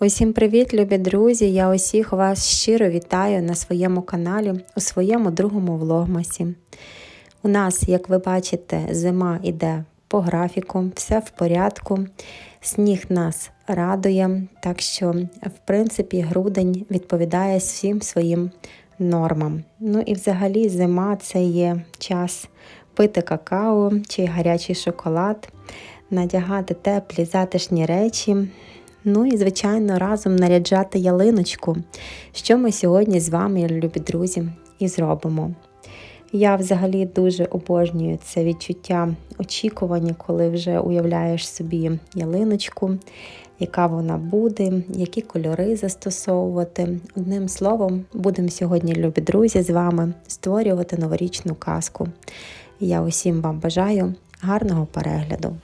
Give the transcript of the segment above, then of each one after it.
Усім привіт, любі друзі! Я усіх вас щиро вітаю на своєму каналі у своєму другому влогмасі. У нас, як ви бачите, зима йде по графіку, все в порядку. Сніг нас радує, так що, в принципі, грудень відповідає всім своїм нормам. Ну і взагалі зима це є час пити какао чи гарячий шоколад, надягати теплі затишні речі. Ну і, звичайно, разом наряджати ялиночку, що ми сьогодні з вами, любі друзі, і зробимо. Я взагалі дуже обожнюю це відчуття очікування, коли вже уявляєш собі ялиночку, яка вона буде, які кольори застосовувати. Одним словом, будемо сьогодні, любі друзі, з вами створювати новорічну казку. Я усім вам бажаю гарного перегляду.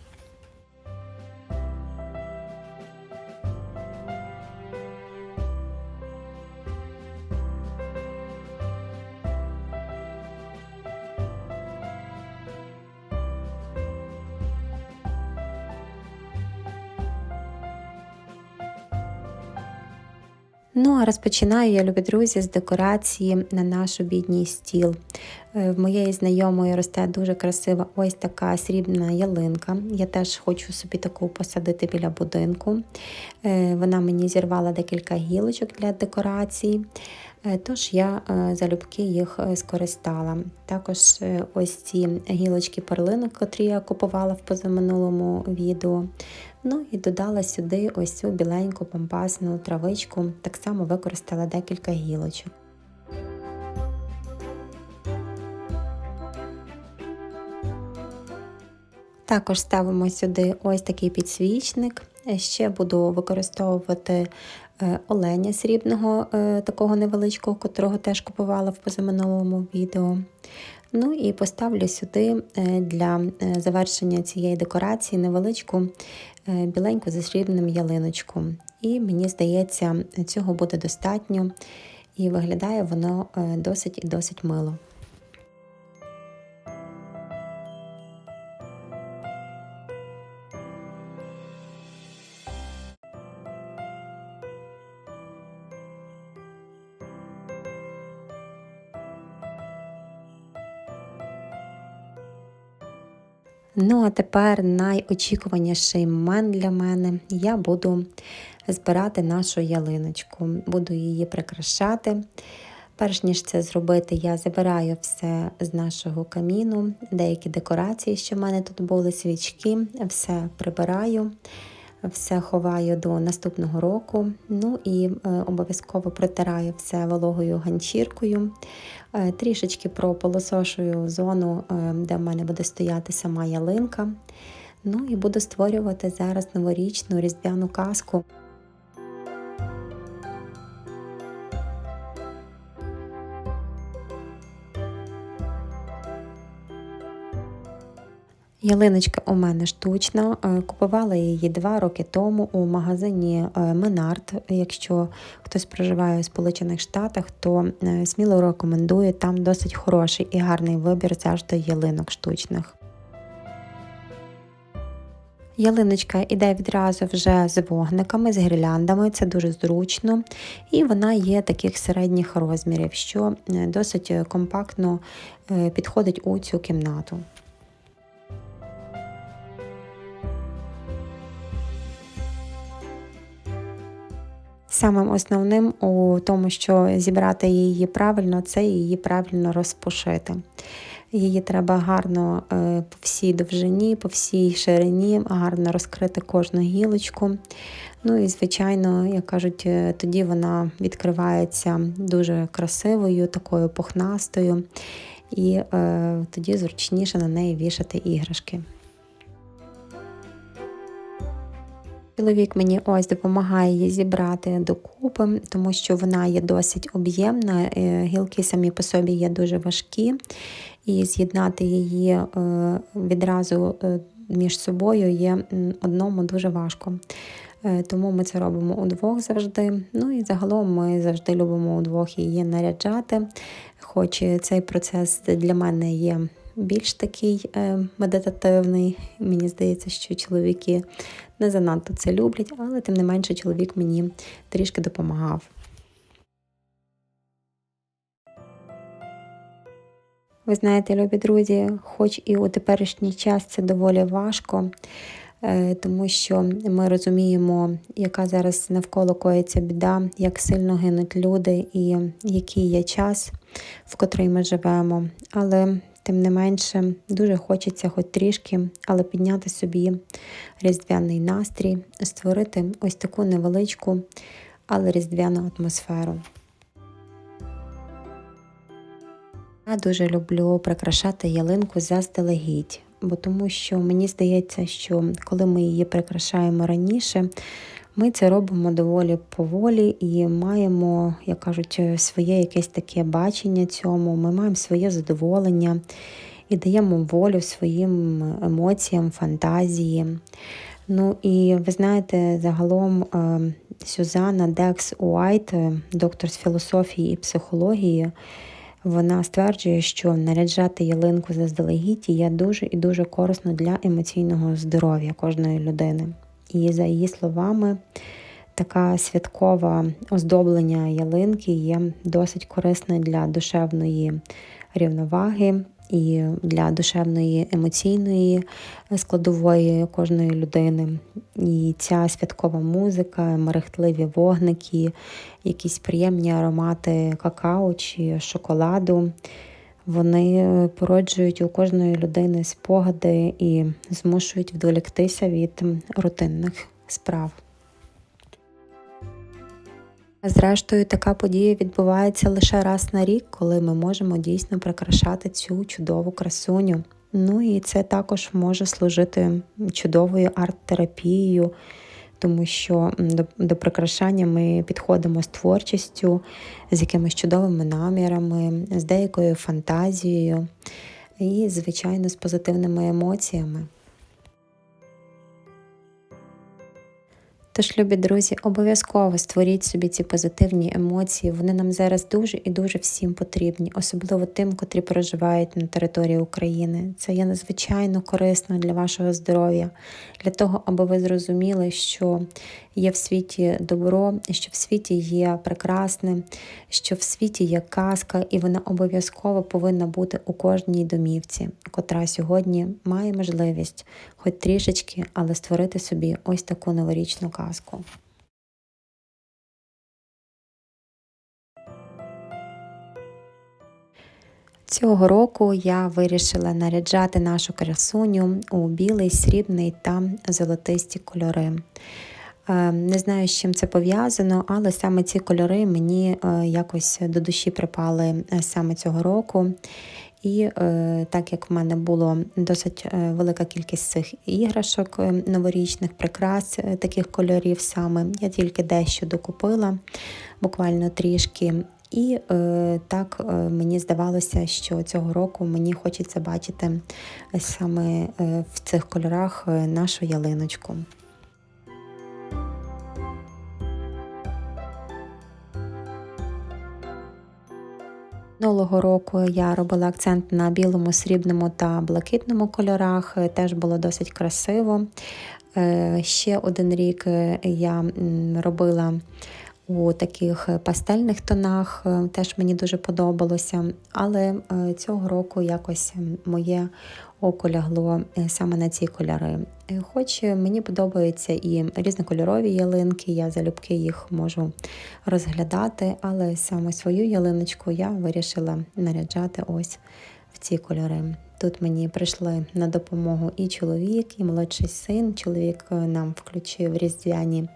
Розпочинаю я, любі друзі, з декорації на наш обідній стіл. Е, в моєї знайомої росте дуже красива ось така срібна ялинка. Я теж хочу собі таку посадити біля будинку. Е, вона мені зірвала декілька гілочок для декорації. Е, тож я залюбки їх скористала. Також ось ці гілочки перлинок, котрі я купувала в позаминулому відео. Ну і додала сюди ось цю біленьку помпасну травичку, так само використала декілька гілочок. Також ставимо сюди ось такий підсвічник. Ще буду використовувати е, оленя срібного, е, такого невеличкого, котрого теж купувала в позаминулому відео. Ну і поставлю сюди е, для завершення цієї декорації невеличку біленьку зі срібним ялиночку. І мені здається, цього буде достатньо, і виглядає воно досить і досить мило. Ну, а тепер найочікуваніший момент для мене я буду збирати нашу ялиночку, буду її прикрашати. Перш ніж це зробити, я забираю все з нашого каміну, деякі декорації, що в мене тут були свічки, все прибираю все ховаю до наступного року. Ну і е, обов'язково протираю все вологою ганчіркою. Е, трішечки прополосошую зону, е, де в мене буде стояти сама ялинка. Ну і буду створювати зараз новорічну різдвяну казку. Ялиночка у мене штучна. Е, купувала її два роки тому у магазині е, Менард. Якщо хтось проживає у Сполучених Штатах, то е, сміло рекомендую. Там досить хороший і гарний вибір завжди ялинок штучних. Ялиночка йде відразу вже з вогниками, з гірляндами, це дуже зручно. І вона є таких середніх розмірів, що досить компактно підходить у цю кімнату. Самим основним у тому, що зібрати її правильно, це її правильно розпушити. Її треба гарно е, по всій довжині, по всій ширині, гарно розкрити кожну гілочку. Ну і, звичайно, як кажуть, е, тоді вона відкривається дуже красивою, такою пухнастою, і е, тоді зручніше на неї вішати іграшки. Чоловік мені ось допомагає її зібрати докупи, тому що вона є досить об'ємна, е, гілки самі по собі є дуже важкі, і з'єднати її е, відразу е, між собою є одному дуже важко. Тому ми це робимо удвох завжди. Ну і загалом ми завжди любимо удвох її наряджати. Хоч цей процес для мене є більш такий е, медитативний. Мені здається, що чоловіки не занадто це люблять, але тим не менше чоловік мені трішки допомагав. Ви знаєте, любі друзі, хоч і у теперішній час це доволі важко, е, тому що ми розуміємо, яка зараз навколо коїться біда, як сильно гинуть люди і який є час, в котрий ми живемо. Але тим не менше дуже хочеться хоч трішки, але підняти собі різдвяний настрій, створити ось таку невеличку, але різдвяну атмосферу. Я дуже люблю прикрашати ялинку заздалегідь, бо тому що мені здається, що коли ми її прикрашаємо раніше, ми це робимо доволі поволі і маємо, як кажуть, своє якесь таке бачення цьому, ми маємо своє задоволення і даємо волю своїм емоціям, фантазії. Ну і ви знаєте, загалом е, Сюзанна Декс Уайт, доктор з філософії і психології. Вона стверджує, що наряджати ялинку заздалегідь є дуже і дуже корисно для емоційного здоров'я кожної людини. І за її словами, така святкове оздоблення ялинки є досить корисне для душевної рівноваги, і для душевної емоційної складової кожної людини. І ця святкова музика, мерехтливі вогники, якісь приємні аромати какао чи шоколаду. Вони породжують у кожної людини спогади і змушують відволіктися від рутинних справ. Зрештою, така подія відбувається лише раз на рік, коли ми можемо дійсно прикрашати цю чудову красуню. Ну і це також може служити чудовою арт-терапією, тому що до, до прикрашання ми підходимо з творчістю, з якимись чудовими намірами, з деякою фантазією і, звичайно, з позитивними емоціями. Тож, любі друзі, обов'язково створіть собі ці позитивні емоції. Вони нам зараз дуже і дуже всім потрібні, особливо тим, котрі проживають на території України. Це є надзвичайно корисно для вашого здоров'я, для того, аби ви зрозуміли, що є в світі добро, що в світі є прекрасне, що в світі є казка, і вона обов'язково повинна бути у кожній домівці, котра сьогодні має можливість, хоч трішечки, але створити собі ось таку новорічну казку. Цього року я вирішила наряджати нашу красуню у білий, срібний та золотисті кольори. Е, не знаю, з чим це пов'язано, але саме ці кольори мені е, якось до душі припали е, саме цього року. І так як в мене було досить велика кількість цих іграшок новорічних, прикрас таких кольорів саме, я тільки дещо докупила, буквально трішки. І е, так е, мені здавалося, що цього року мені хочеться бачити саме е, в цих кольорах нашу ялиночку. Минулого року я робила акцент на білому, срібному та блакитному кольорах, теж було досить красиво. Е, ще один рік е, я робила у таких пастельних тонах, е, теж мені дуже подобалося. Але цього року якось моє око лягло саме на ці кольори. Хоч мені подобаються і різнокольорові ялинки, я залюбки їх можу розглядати, але саме свою ялиночку я вирішила наряджати ось в ці кольори. Тут мені прийшли на допомогу і чоловік, і молодший син. Чоловік нам включив різдвяні е,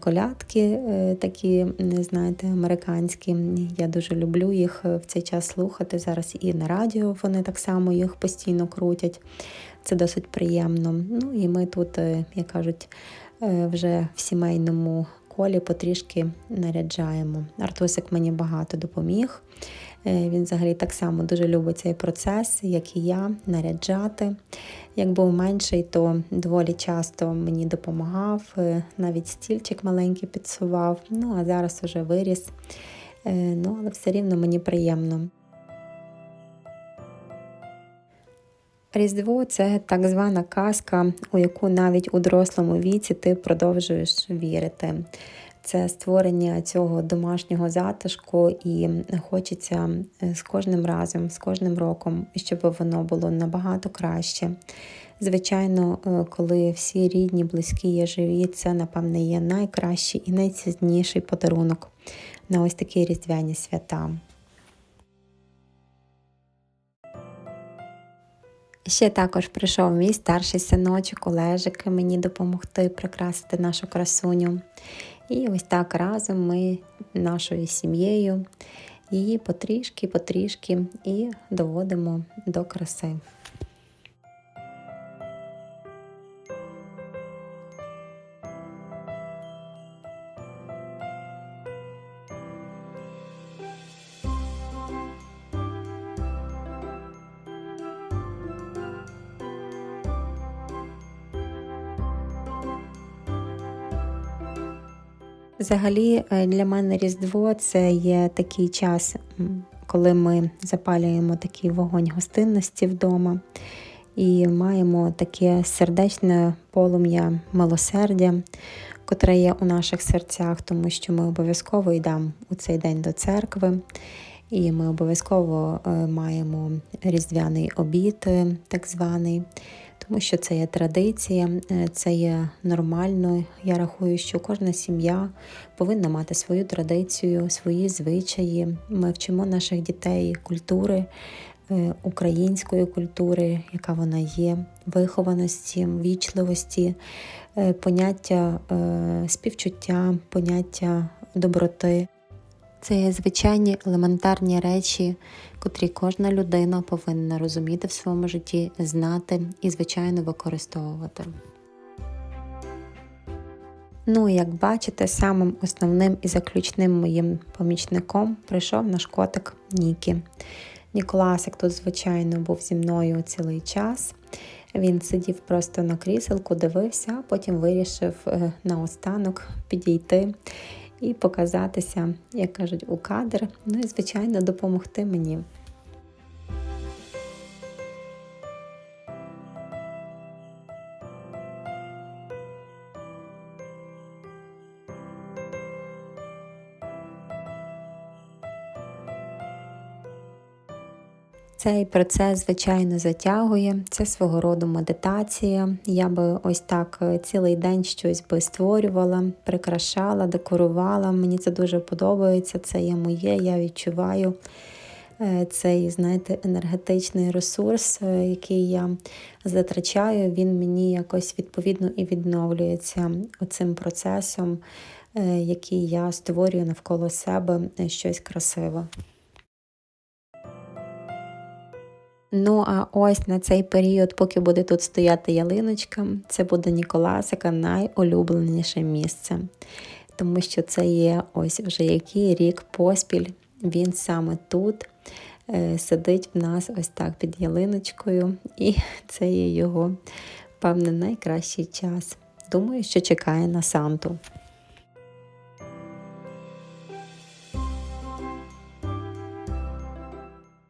колядки, е, такі, знаєте, американські. Я дуже люблю їх в цей час слухати. Зараз і на радіо вони так само їх постійно крутять. Це досить приємно. Ну і ми тут, е, як кажуть, вже в сімейному колі потрішки наряджаємо. Артусик мені багато допоміг. Е, він взагалі так само дуже любить цей процес, як і я, наряджати. Як був менший, то доволі часто мені допомагав, е, навіть стільчик маленький підсував. Ну, а зараз вже виріс. Е, ну, Але все рівно мені приємно. Різдво це так звана казка, у яку навіть у дорослому віці ти продовжуєш вірити. Це створення цього домашнього затишку, і хочеться з кожним разом, з кожним роком, щоб воно було набагато краще. Звичайно, е, коли всі рідні, близькі є живі, це, напевне, є найкращий і найцінніший подарунок на ось такі різдвяні свята. Ще також прийшов мій старший синочок Олежик мені допомогти прикрасити нашу красуню. І ось так разом ми нашою сім'єю її потрішки-потрішки і доводимо до краси. Взагалі, е, для мене Різдво це є такий час, коли ми запалюємо такий вогонь гостинності вдома і маємо таке сердечне полум'я милосердя, котре є у наших серцях, тому що ми обов'язково йдемо у цей день до церкви. І ми обов'язково е, маємо різдвяний обід, е, так званий тому що це є традиція, е, це є нормально. Я рахую, що кожна сім'я повинна мати свою традицію, свої звичаї. Ми вчимо наших дітей культури. Е, української культури, яка вона є, вихованості, вічливості, е, поняття співчуття, поняття доброти. Це звичайні елементарні речі, котрі кожна людина повинна розуміти в своєму житті, знати і, звичайно, використовувати. Ну, як бачите, самим основним і заключним моїм помічником прийшов наш котик Нікі. Ніколасик тут, звичайно, був зі мною цілий час. Він сидів просто на кріселку, дивився, а потім вирішив е, наостанок підійти і показатися, як кажуть, у кадр. Ну і, звичайно, допомогти мені. Цей процес, звичайно, затягує, це свого роду медитація. Я би ось так е, цілий день щось би створювала, прикрашала, декорувала. Мені це дуже подобається, це є моє, я відчуваю е, цей, знаєте, енергетичний ресурс, е, який я затрачаю, він мені якось відповідно і відновлюється оцим процесом, який я створюю навколо себе щось красиве. Ну, а ось на цей період, поки буде тут стояти ялиночка, це буде Ніколасика найулюбленіше місце. Тому що це є ось вже який рік поспіль. Він саме тут е, сидить в нас ось так під ялиночкою, і це є його, певне, найкращий час. Думаю, що чекає на Санту.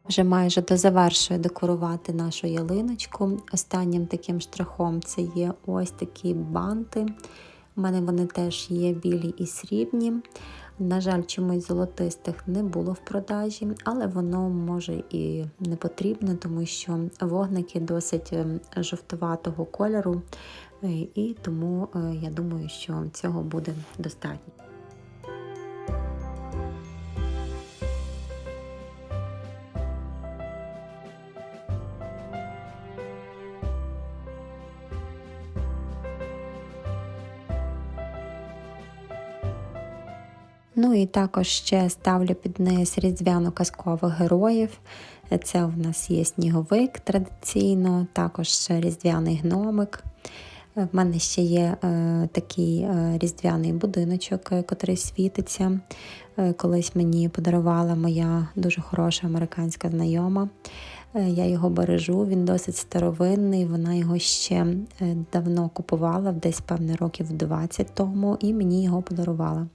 Вже майже дозавершую декорувати нашу ялиночку. Останнім таким штрихом це є ось такі банти. У мене вони теж є білі і срібні. На жаль, чомусь золотистих не було в продажі, але воно може і не потрібно, тому що вогники досить ем, жовтуватого кольору, е, і тому е, я думаю, що цього буде достатньо. Ну і також ще ставлю під низ різдвяно-казкових героїв. Це у нас є сніговик традиційно, також різдвяний гномик. В мене ще є е, такий е, різдвяний будиночок, який світиться. Е, колись мені подарувала моя дуже хороша американська знайома. Е, я його бережу, він досить старовинний. Вона його ще е, давно купувала, десь певне років 20 тому, і мені його подарувала.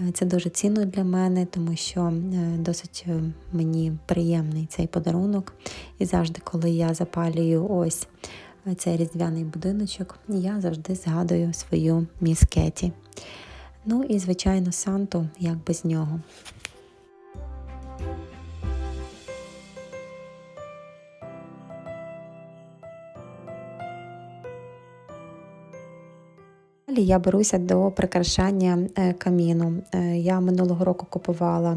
Е, Це дуже цінно для мене, тому що е, досить е, мені приємний цей подарунок. І завжди, коли я запалюю ось цей різдвяний будиночок, я завжди згадую свою міс Кеті. Ну і, звичайно, Санту, як без нього. Я беруся до прикрашання е, каміну. Е, Я минулого року купувала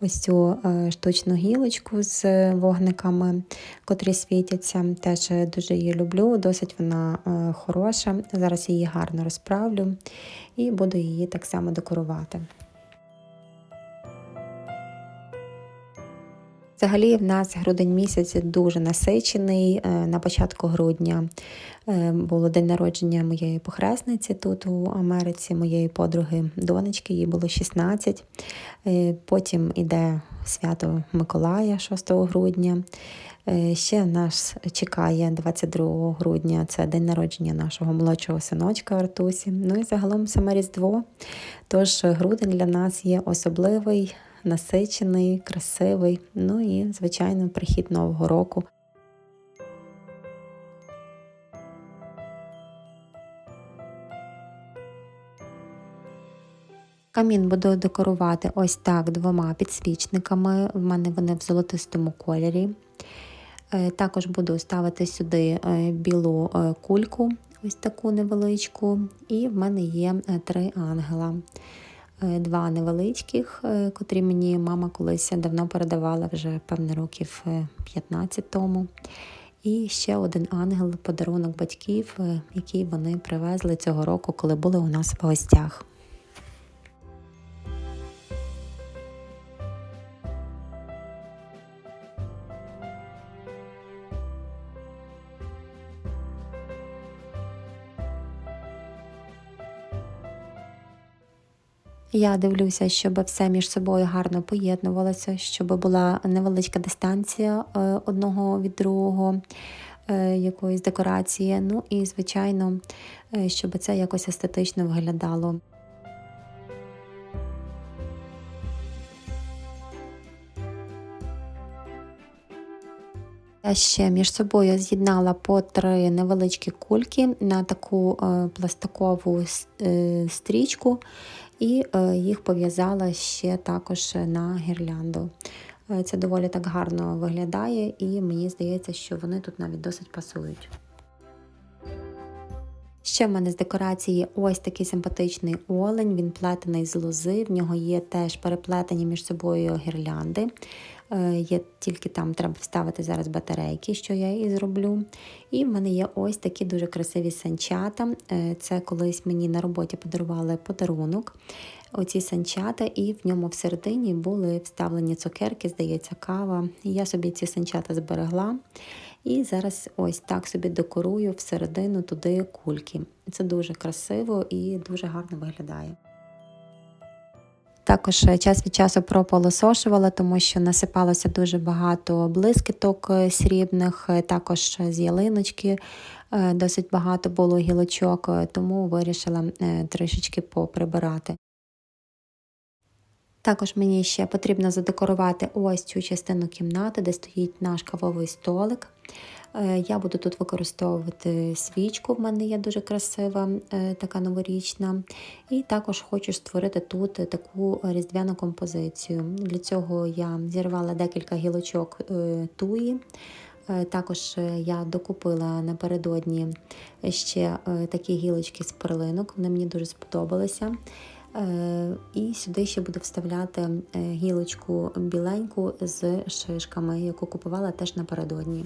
ось цю е, штучну гілочку з вогниками, котрі світяться. Теж дуже її люблю, досить вона хороша. Зараз її гарно розправлю і буду її так само декорувати. Взагалі, в нас грудень місяць дуже насичений. Е, На початку грудня е, було день народження моєї похресниці тут у Америці, моєї подруги донечки, їй було 16. Е, Потім іде свято Миколая 6 грудня. Ще нас чекає 22 грудня, це день народження нашого молодшого синочка Артусі. Ну і загалом саме Різдво. Тож грудень для нас є особливий, насичений, красивий. Ну і, звичайно, прихід Нового року. Камін буду декорувати ось так двома підсвічниками. В мене вони в золотистому кольорі. Е, Також буду ставити сюди е, білу е, кульку, ось таку невеличку. І в мене є три ангела. Е, Два невеличких, е, котрі мені мама колись давно передавала вже певне років е, 15 тому. І ще один ангел, подарунок батьків, е, який вони привезли цього року, коли були у нас в гостях. Я дивлюся, щоб все між собою гарно поєднувалося, щоб була невеличка дистанція е, одного від другого, е, якоїсь декорації. Ну і, звичайно, е, щоб це якось естетично виглядало. Я ще між собою з'єднала по три невеличкі кульки на таку е, пластикову е, стрічку і е, їх пов'язала ще також на гірлянду. Це доволі так гарно виглядає, і мені здається, що вони тут навіть досить пасують. Ще в мене з декорації ось такий симпатичний олень, він плетений з лози, в нього є теж переплетені між собою гірлянди. Е, Є тільки там треба вставити зараз батарейки, що я і зроблю. І в мене є ось такі дуже красиві санчата. Е, Це колись мені на роботі подарували подарунок. Оці санчата, і в ньому всередині були вставлені цукерки, здається, кава. Я собі ці санчата зберегла. І зараз ось так собі декорую всередину туди кульки. Це дуже красиво і дуже гарно виглядає. Також е, час від часу прополосошувала, тому що насипалося дуже багато блискіток е, срібних, е, також з ялиночки досить багато було гілочок, тому вирішила трішечки поприбирати. Також мені ще потрібно задекорувати ось цю частину кімнати, де стоїть наш кавовий столик. Е, Я буду тут використовувати свічку, в мене є дуже красива, е, така новорічна. І також хочу створити тут таку різдвяну композицію. Для цього я зірвала декілька гілочок е, туї. Також я докупила напередодні ще такі гілочки з перлинок, вони мені дуже сподобалися. Е, І сюди ще буду вставляти е, гілочку біленьку з шишками, яку купувала теж напередодні.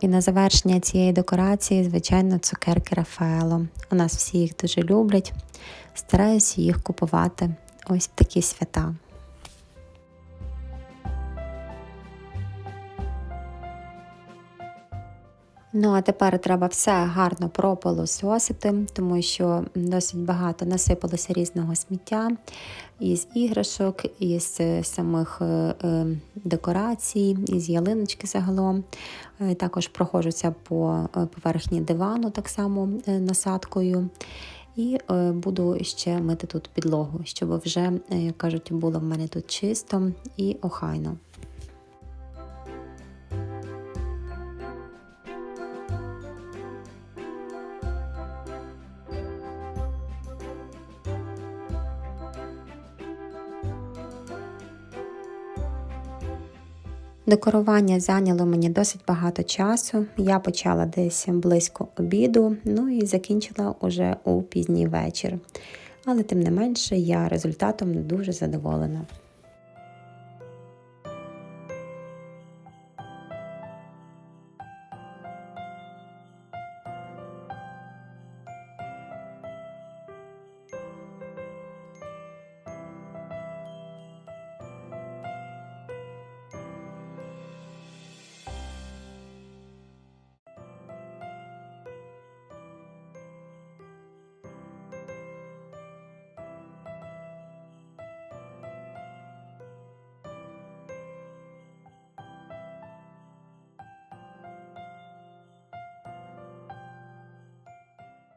І на завершення цієї декорації, звичайно, цукерки Рафаело. У нас всі їх дуже люблять. Стараюся їх купувати ось такі свята. Ну, а тепер треба все гарно пропилососити, тому що досить багато насипалося різного сміття із іграшок, із е, самих е, е, декорацій, із ялиночки загалом. Також проходжуся по поверхні дивану, так само насадкою. І буду ще мити тут підлогу, щоб вже, як кажуть, було в мене тут чисто і охайно. Декорування зайняло мені досить багато часу. Я почала десь близько обіду, ну і закінчила уже у пізній вечір. Але тим не менше я результатом дуже задоволена.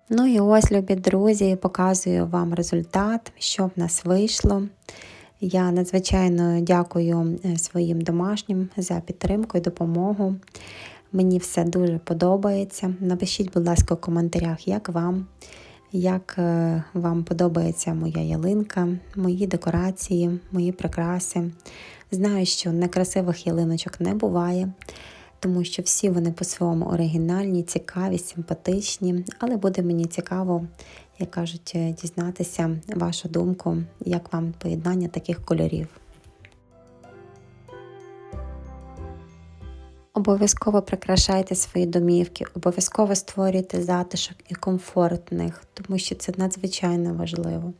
Ну і ось, любі друзі, показую вам результат, що в нас вийшло. Я надзвичайно дякую е, своїм домашнім за підтримку і допомогу. Мені все дуже подобається. Напишіть, будь ласка, у коментарях, як вам, як е, вам подобається моя ялинка, мої декорації, мої прикраси. Знаю, що некрасивих ялиночок не буває тому що всі вони по-своєму оригінальні, цікаві, симпатичні, але буде мені цікаво, як кажуть, е, дізнатися вашу думку, як вам поєднання таких кольорів. Обов'язково прикрашайте свої домівки, обов'язково створюйте затишок і комфорт в них, тому що це надзвичайно важливо.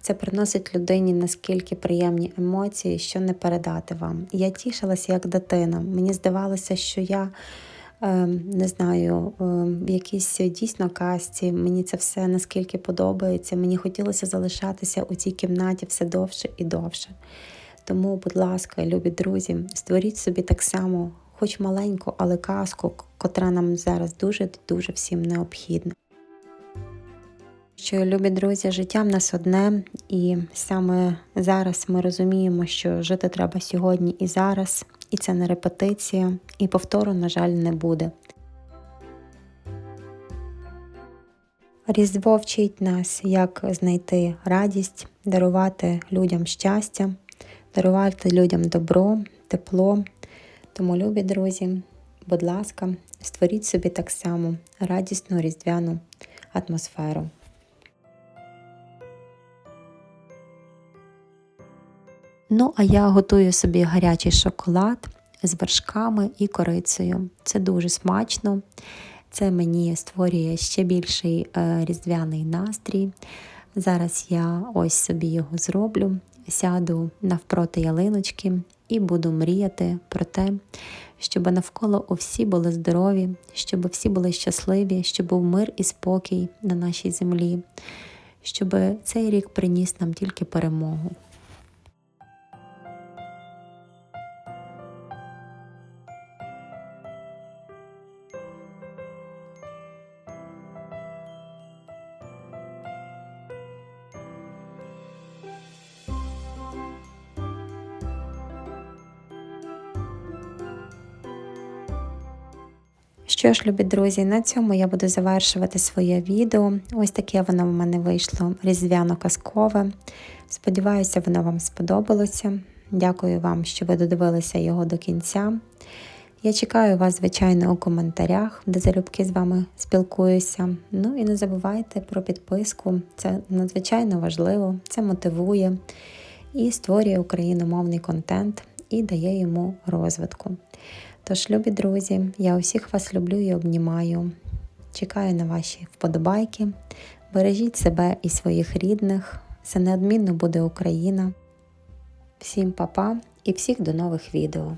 Це приносить людині наскільки приємні емоції, що не передати вам. Я тішилася як дитина. Мені здавалося, що я ем, не знаю, ем, в якійсь дійсно касті. Мені це все наскільки подобається. Мені хотілося залишатися у цій кімнаті все довше і довше. Тому, будь ласка, любі друзі, створіть собі так само, хоч маленьку, але казку, котра нам зараз дуже дуже всім необхідна. Що, любі друзі, життя в нас одне, і саме зараз ми розуміємо, що жити треба сьогодні і зараз, і це не репетиція, і повтору, на жаль, не буде. Різдво вчить нас, як знайти радість, дарувати людям щастя, дарувати людям добро, тепло. Тому, любі друзі, будь ласка, створіть собі так само радісну різдвяну атмосферу. Ну, а я готую собі гарячий шоколад з вершками і корицею. Це дуже смачно. Це мені створює ще більший е, різдвяний настрій. Зараз я ось собі його зроблю, сяду навпроти ялиночки і буду мріяти про те, щоб навколо усі були здорові, щоб всі були щасливі, щоб був мир і спокій на нашій землі, щоб цей рік приніс нам тільки перемогу. Що ж, любі друзі, на цьому я буду завершувати своє відео. Ось таке воно в мене вийшло різдвяно-казкове. Сподіваюся, воно вам сподобалося. Дякую вам, що ви додивилися його до кінця. Я чекаю вас, звичайно, у коментарях, де залюбки з вами спілкуюся. Ну і не забувайте про підписку, це надзвичайно важливо, це мотивує і створює україномовний контент і дає йому розвитку. Тож, любі друзі, я усіх вас люблю і обнімаю. Чекаю на ваші вподобайки. Бережіть себе і своїх рідних. Це неодмінно буде Україна. Всім па-па і всіх до нових відео!